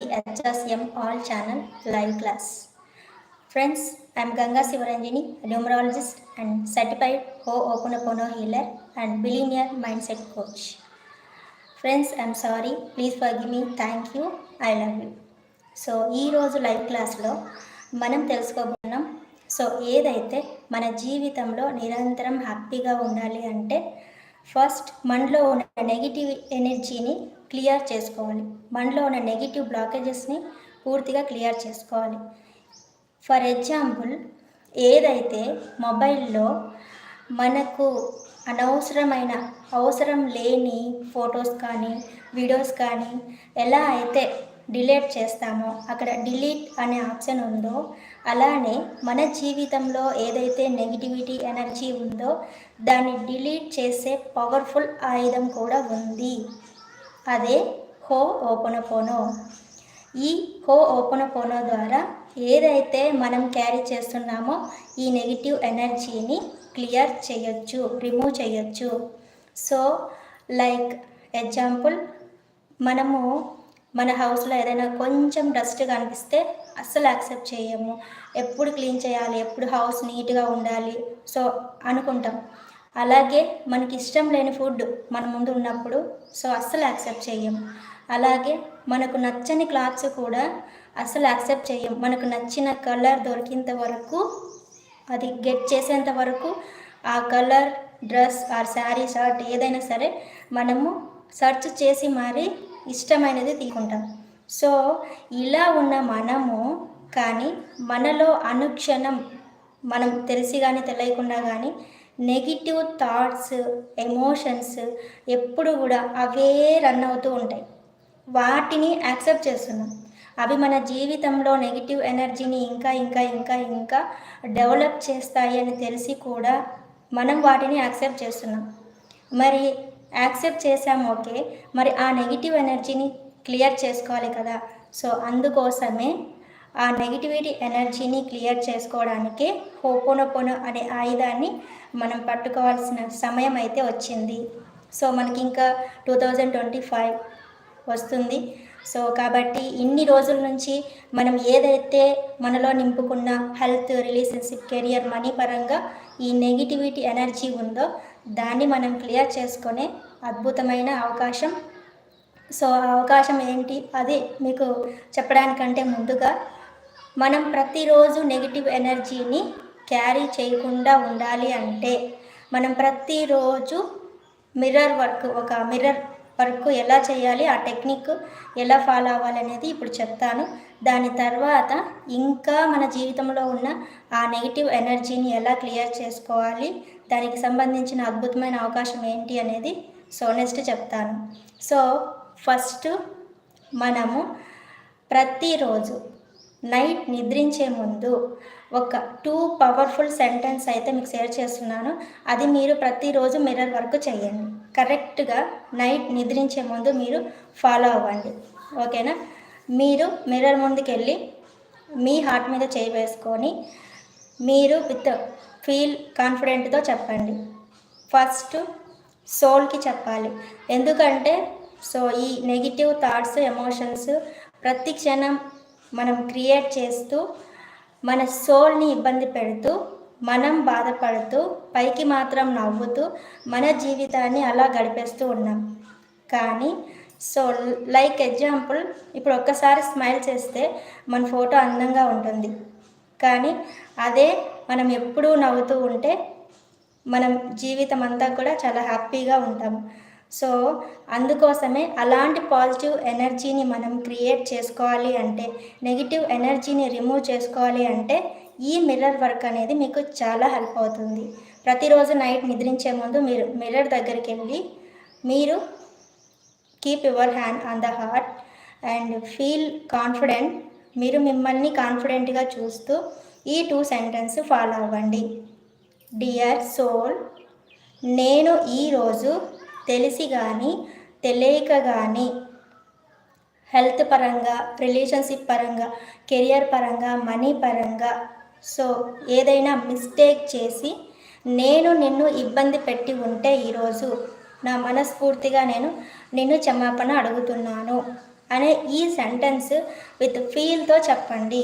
HSM all channel live class friends I'm Ganga Shivaranjani numerologist and certified ho'oponopono healer and billionaire mindset coach friends I'm sorry please forgive me thank you I love you so ఈరోజు live క్లాస్లో మనం తెలుసుకోబోతున్నాం so ఏదైతే మన జీవితంలో నిరంతరం హ్యాపీగా ఉండాలి అంటే ఫస్ట్ మనలో ఉన్న నెగిటివ్ ఎనర్జీని క్లియర్ చేసుకోవాలి. మనలో ఉన్న నెగిటివ్ బ్లాకేజెస్ని పూర్తిగా క్లియర్ చేసుకోవాలి. ఫర్ ఎగ్జాంపుల్ ఏదైతే మొబైల్లో మనకు అనవసరమైన అవసరం లేని ఫొటోస్ కానీ వీడియోస్ కానీ ఎలా అయితే డిలీట్ చేస్తామో అక్కడ డిలీట్ అనే ఆప్షన్ ఉందో అలానే మన జీవితంలో ఏదైతే నెగిటివిటీ ఎనర్జీ ఉందో దాన్ని డిలీట్ చేసే పవర్ఫుల్ ఆయుధం కూడా ఉంది. అదే హో ఓపెనపోనో. ఈ హో ఓపెనపోనో ద్వారా ఏదైతే మనం క్యారీ చేస్తున్నామో ఈ నెగిటివ్ ఎనర్జీని క్లియర్ చేయొచ్చు రిమూవ్ చేయొచ్చు. సో లైక్ ఎగ్జాంపుల్ మనము మన హౌస్లో ఏదైనా కొంచెం డస్ట్గా అనిపిస్తే అస్సలు యాక్సెప్ట్ చేయము. ఎప్పుడు క్లీన్ చేయాలి ఎప్పుడు హౌస్ నీట్గా ఉండాలి. సో అనుకుంటాం. అలాగే మనకి ఇష్టం లేని ఫుడ్ మన ముందు ఉన్నప్పుడు సో అస్సలు యాక్సెప్ట్ చేయము అలాగే మనకు నచ్చని క్లాత్స్ కూడా అస్సలు యాక్సెప్ట్ చేయం మనకు నచ్చిన కలర్ దొరికేంత వరకు అది గెట్ చేసేంత వరకు ఆ colour dress or sari shirt ఏదైనా సరే మనము సెర్చ్ చేసి మరీ ఇష్టమైనది తీసుకుంటాం. సో ఇలా ఉన్న మనము కానీ మనలో అనుక్షణం మనం తెలిసి కానీ తెలియకుండా కానీ నెగిటివ్ థాట్స్ ఎమోషన్స్ ఎప్పుడు కూడా అవే రన్ అవుతూ ఉంటాయి. వాటిని యాక్సెప్ట్ చేస్తున్నాం. అవి మన జీవితంలో నెగిటివ్ ఎనర్జీని ఇంకా ఇంకా ఇంకా ఇంకా డెవలప్ చేస్తాయి అని తెలిసి కూడా మనం వాటిని యాక్సెప్ట్ చేస్తున్నాం. మరి యాక్సెప్ట్ చేసాం ఓకే మరి ఆ నెగిటివ్ ఎనర్జీని క్లియర్ చేసుకోవాలి కదా. సో అందుకోసమే ఆ నెగిటివిటీ ఎనర్జీని క్లియర్ చేసుకోవడానికి హోపోనోపోనో అనే ఆయుధాన్ని మనం పట్టుకోవాల్సిన సమయం అయితే వచ్చింది. సో మనకి ఇంకా టూ థౌజండ్ ట్వంటీ ఫైవ్ వస్తుంది. సో కాబట్టి ఇన్ని రోజుల నుంచి మనం ఏదైతే మనలో నింపుకున్న హెల్త్ రిలేషన్షిప్ కెరియర్ మనీ పరంగా ఈ నెగిటివిటీ ఎనర్జీ ఉందో దాన్ని మనం క్లియర్ చేసుకునే అద్భుతమైన అవకాశం. సో ఆ అవకాశం ఏంటి? అది మీకు చెప్పడానికంటే ముందుగా మనం ప్రతిరోజు నెగిటివ్ ఎనర్జీని క్యారీ చేయకుండా ఉండాలి అంటే మనం ప్రతిరోజు మిర్రర్ వర్క్ ఒక మిర్రర్ వర్క్ ఎలా చేయాలి ఆ టెక్నిక్ ఎలా ఫాలో అవ్వాలి అనేది ఇప్పుడు చెప్తాను. దాని తర్వాత ఇంకా మన జీవితంలో ఉన్న ఆ నెగిటివ్ ఎనర్జీని ఎలా క్లియర్ చేసుకోవాలి దానికి సంబంధించిన అద్భుతమైన అవకాశం ఏంటి అనేది సో నెక్స్ట్ చెప్తాను. సో ఫస్ట్ మనము ప్రతిరోజు నైట్ నిద్రించే ముందు ఒక టూ పవర్ఫుల్ సెంటెన్స్ అయితే మీకు షేర్ చేస్తున్నాను. అది మీరు ప్రతిరోజు మిర్రర్ వర్క్ చేయండి. కరెక్ట్గా నైట్ నిద్రించే ముందు మీరు ఫాలో అవ్వండి. ఓకేనా? మీరు మిర్రర్ ముందుకు వెళ్ళి మీ హార్ట్ మీద చేయి వేసుకొని మీరు విత్ ఫీల్ కాన్ఫిడెంట్తో చెప్పండి. ఫస్ట్ సోల్కి చెప్పాలి. ఎందుకంటే సో ఈ నెగిటివ్ థాట్స్ ఎమోషన్స్ ప్రతి క్షణం మనం క్రియేట్ చేస్తూ మన సోల్ని ఇబ్బంది పెడుతూ మనం బాధపడుతూ పైకి మాత్రం నవ్వుతూ మన జీవితాన్ని అలా గడిపేస్తూ ఉన్నాం. కానీ సో లైక్ ఎగ్జాంపుల్ ఇప్పుడు ఒక్కసారి స్మైల్ చేస్తే మన ఫోటో అందంగా ఉంటుంది. కానీ అదే మనం ఎప్పుడూ నవ్వుతూ ఉంటే మనం జీవితం అంతా కూడా చాలా హ్యాపీగా ఉంటాము సో అందుకోసమే అలాంటి పాజిటివ్ ఎనర్జీని మనం క్రియేట్ చేసుకోవాలి అంటే నెగిటివ్ ఎనర్జీని రిమూవ్ చేసుకోవాలి అంటే ఈ మిర్రర్ వర్క్ అనేది మీకు చాలా హెల్ప్ అవుతుంది. ప్రతిరోజు నైట్ నిద్రించే ముందు మీరు మిర్రర్ దగ్గరికి వెళ్ళి మీరు keep your hand on the heart and feel confident మీరు మిమ్మల్ని కాన్ఫిడెంట్గా చూస్తూ ఈ టూ సెంటెన్స్ ఫాలో అవ్వండి. డియర్ సోల్ నేను ఈరోజు తెలిసి కానీ తెలియక కానీ హెల్త్ పరంగా రిలేషన్షిప్ పరంగా కెరియర్ పరంగా మనీ పరంగా సో ఏదైనా మిస్టేక్ చేసి నేను నిన్ను ఇబ్బంది పెట్టి ఉంటే ఈరోజు నా మనస్ఫూర్తిగా నేను నిన్ను క్షమాపణ అడుగుతున్నాను అనే ఈ సెంటెన్స్ విత్ ఫీల్తో చెప్పండి.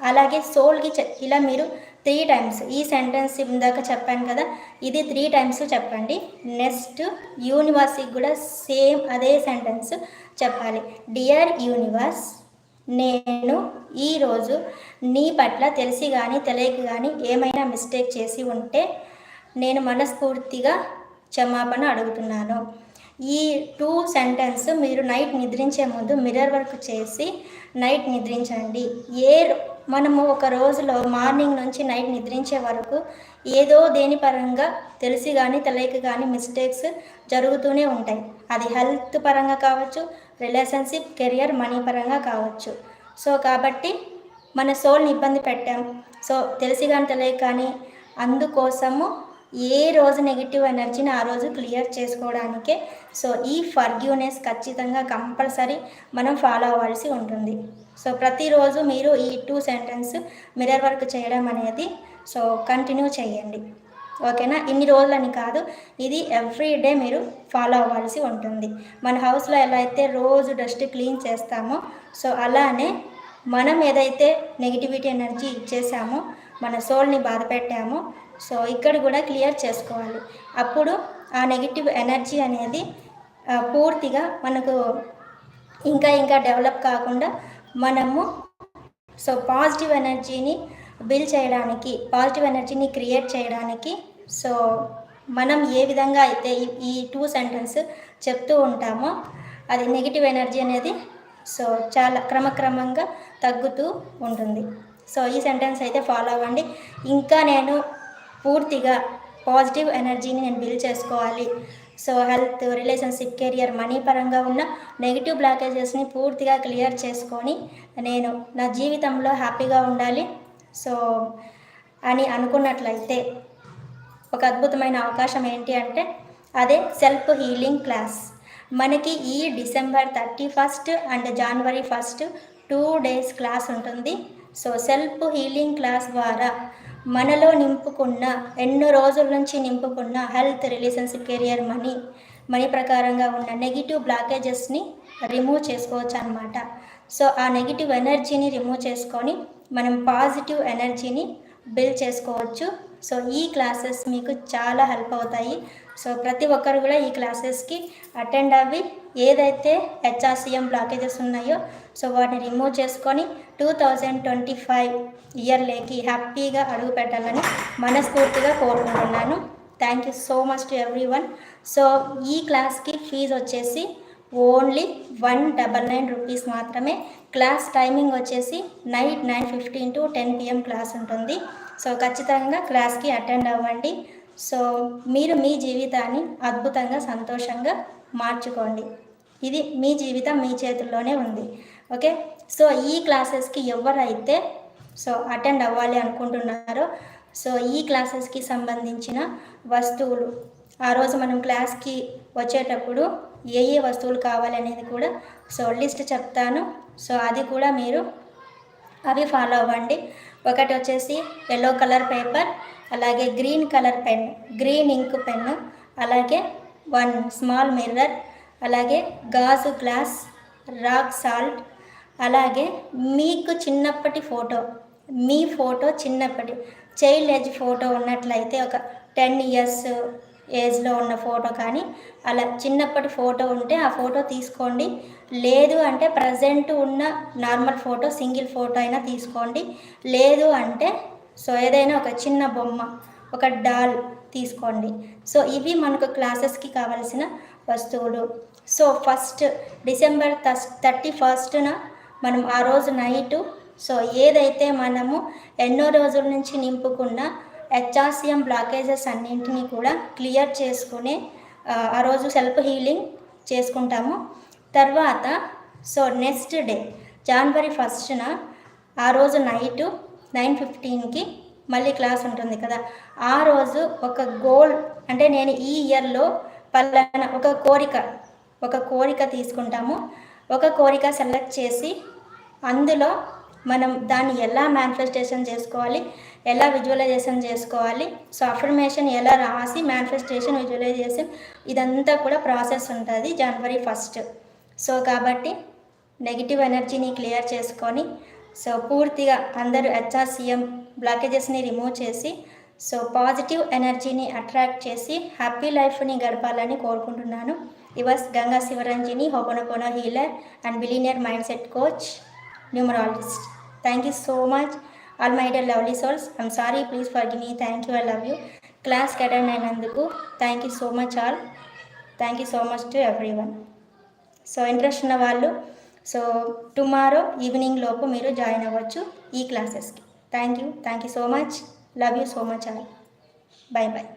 అలాగే సోల్కి ఇలా మీరు త్రీ టైమ్స్. ఈ సెంటెన్స్ ఇందాక చెప్పాను కదా ఇది త్రీ టైమ్స్ చెప్పండి. నెక్స్ట్ యూనివర్స్కి కూడా సేమ్ అదే సెంటెన్స్ చెప్పాలి. డియర్ యూనివర్స్ నేను ఈరోజు నీ పట్ల తెలిసి కానీ తెలియక కానీ ఏమైనా మిస్టేక్ చేసి ఉంటే నేను మనస్ఫూర్తిగా క్షమాపణ అడుగుతున్నాను. ఈ టూ సెంటెన్స్ మీరు నైట్ నిద్రించే ముందు మిర్రర్ వర్క్ చేసి నైట్ నిద్రించండి. ఏ మనము ఒక రోజులో మార్నింగ్ నుంచి నైట్ నిద్రించే వరకు ఏదో దేని పరంగా తెలిసి కానీ తెలియక కానీ మిస్టేక్స్ జరుగుతూనే ఉంటాయి. అది హెల్త్ పరంగా కావచ్చు రిలేషన్షిప్ కెరియర్ మనీ పరంగా కావచ్చు. సో కాబట్టి మన సోల్ని ఇబ్బంది పెట్టాం. సో తెలిసి కానీ తెలియక కానీ అందుకోసము ఏ రోజు నెగిటివ్ ఎనర్జీని ఆ రోజు క్లియర్ చేసుకోవడానికే సో ఈ ఫర్గ్యూనెస్ ఖచ్చితంగా కంపల్సరీ మనం ఫాలో అవ్వాల్సి ఉంటుంది. సో ప్రతిరోజు మీరు ఈ టూ సెంటెన్స్ మిర్రర్ వర్క్ చేయడం అనేది సో కంటిన్యూ చేయండి. ఓకేనా ఇన్ని రోజులని కాదు ఇది ఎవ్రీ డే మీరు ఫాలో అవ్వాల్సి ఉంటుంది. మన హౌస్లో ఎలా అయితే రోజు డస్ట్ క్లీన్ చేస్తామో సో అలానే మనం ఏదైతే నెగిటివిటీ ఎనర్జీ ఇచ్చేసామో మన సోల్ని బాధ పెట్టామో సో ఇక్కడ కూడా క్లియర్ చేసుకోవాలి. అప్పుడు ఆ నెగిటివ్ ఎనర్జీ అనేది పూర్తిగా మనకు ఇంకా ఇంకా డెవలప్ కాకుండా మనము సో పాజిటివ్ ఎనర్జీని బిల్ చేయడానికి పాజిటివ్ ఎనర్జీని క్రియేట్ చేయడానికి సో మనం ఏ విధంగా అయితే ఈ టూ సెంటెన్స్ చెప్తూ ఉంటామో అది నెగిటివ్ ఎనర్జీ అనేది సో చాలా క్రమక్రమంగా తగ్గుతూ ఉంటుంది. సో ఈ సెంటెన్స్ అయితే ఫాలో అవ్వండి. ఇంకా నేను పూర్తిగా పాజిటివ్ ఎనర్జీని నేను బిల్డ్ చేసుకోవాలి. So health relationship career money పరంగా ఉన్న నెగిటివ్ బ్లాకేజెస్ని పూర్తిగా క్లియర్ చేసుకొని నేను నా జీవితంలో హ్యాపీగా ఉండాలి. సో అని అనుకున్నట్లయితే ఒక అద్భుతమైన అవకాశం ఏంటి అంటే అదే సెల్ఫ్ హీలింగ్ క్లాస్. మనకి ఈ December thirty first and January first two days class ఉంటుంది. సో సెల్ఫ్ హీలింగ్ క్లాస్ ద్వారా మనలో నింపుకున్న ఎన్నో రోజుల నుంచి నింపుకున్న health relationship career money money ప్రకారంగా ఉన్న నెగిటివ్ బ్లాకేజెస్ని రిమూవ్ చేసుకోవచ్చు అనమాట సో ఆ నెగిటివ్ ఎనర్జీని రిమూవ్ చేసుకొని మనం పాజిటివ్ ఎనర్జీని బిల్డ్ చేసుకోవచ్చు. సో ఈ క్లాసెస్ మీకు చాలా హెల్ప్ అవుతాయి. సో ప్రతి ఒక్కరు కూడా ఈ క్లాసెస్కి అటెండ్ అవ్వి ఏదైతే హెచ్ఆర్సీఎం బ్లాకేజెస్ ఉన్నాయో సో వాటిని రిమూవ్ చేసుకొని టూ థౌజండ్ ట్వంటీ ఫైవ్ ఇయర్లోకి హ్యాపీగా అడుగు పెట్టాలని మనస్ఫూర్తిగా కోరుకుంటున్నాను. Thank you so much to everyone so ఈ క్లాస్కి ఫీజు వచ్చేసి only one double nine rupees మాత్రమే. క్లాస్ టైమింగ్ వచ్చేసి night nine fifteen to ten PM class ఉంటుంది. సో ఖచ్చితంగా క్లాస్కి అటెండ్ అవ్వండి. సో మీరు మీ జీవితాన్ని అద్భుతంగా సంతోషంగా మార్చుకోండి. ఇది మీ జీవితం మీ చేతుల్లోనే ఉంది. ఓకే? సో ఈ క్లాసెస్కి ఎవరైతే సో అటెండ్ అవ్వాలి అనుకుంటున్నారో సో ఈ క్లాసెస్కి సంబంధించిన వస్తువులు ఆ రోజు మనం క్లాస్కి వచ్చేటప్పుడు ఏ ఏ వస్తువులు కావాలనేది కూడా సో లిస్ట్ చెప్తాను. సో అది కూడా మీరు అవి ఫాలో అవ్వండి. ఒకటి వచ్చేసి ఎల్లో కలర్ పేపర్ అలాగే green colour pen green ink pen అలాగే వన్ స్మాల్ మిర్రర్ అలాగే గాజు గ్లాస్ రాక్ సాల్ట్ అలాగే మీకు చిన్నప్పటి ఫోటో మీ ఫోటో చిన్నప్పటి చైల్డ్ ఏజ్ ఫోటో ఉన్నట్లయితే ఒక టెన్ ఇయర్స్ ఏజ్లో ఉన్న ఫోటో కానీ అలా చిన్నప్పటి ఫోటో ఉంటే ఆ ఫోటో తీసుకోండి. లేదు అంటే ప్రజెంట్ ఉన్న నార్మల్ ఫోటో సింగిల్ ఫోటో అయినా తీసుకోండి. లేదు అంటే సో ఏదైనా ఒక చిన్న బొమ్మ ఒక డాల్ తీసుకోండి. సో ఇవి మనకు క్లాసెస్కి కావలసిన వస్తువులు. సో ఫస్ట్ డిసెంబర్ థర్టీ ఫస్ట్న మనం ఆ రోజు నైటు సో ఏదైతే మనము ఎన్నో రోజుల నుంచి నింపుకున్న హెచ్ఆర్సిఎం బ్లాకేజెస్ అన్నింటినీ కూడా క్లియర్ చేసుకుని ఆ రోజు సెల్ఫ్ హీలింగ్ చేసుకుంటాము. తర్వాత సో నెక్స్ట్ డే జనవరి ఫస్ట్న ఆ రోజు నైటు నైన్ ఫిఫ్టీన్కి మళ్ళీ క్లాస్ ఉంటుంది కదా. ఆ రోజు ఒక గోల్ అంటే నేను ఈ ఇయర్లో పలానా ఒక కోరిక ఒక కోరిక తీసుకుంటాము. ఒక కోరిక సెలెక్ట్ చేసి అందులో మనం దాన్ని ఎలా మేనిఫెస్టేషన్ చేసుకోవాలి ఎలా విజువలైజేషన్ చేసుకోవాలి సో అఫర్మేషన్ ఎలా రాసి మేనిఫెస్టేషన్ విజువలైజేషన్ ఇదంతా కూడా ప్రాసెస్ ఉంటుంది జనవరి ఫస్ట్ సో కాబట్టి నెగిటివ్ ఎనర్జీని క్లియర్ చేసుకొని సో పూర్తిగా అందరూ హెచ్ఆర్సీఎం బ్లాకేజెస్ని రిమూవ్ చేసి సో పాజిటివ్ ఎనర్జీని అట్రాక్ట్ చేసి హ్యాపీ లైఫ్ని గడపాలని కోరుకుంటున్నాను. ఇవస్ Ganga Shivaranjini Hooponopono healer and billionaire mindset coach numerologist. Thank you so much. All my dear lovely souls I'm sorry please forgive me. Thank you I love you. Class attend అయినందుకు thank you so much all. Thank you so much to everyone so interest ఉన్న వాళ్ళు so tomorrow evening లోపు మీరు join అవ్వచ్చు ఈ క్లాసెస్కి thank you thank you so much love you so much all bye bye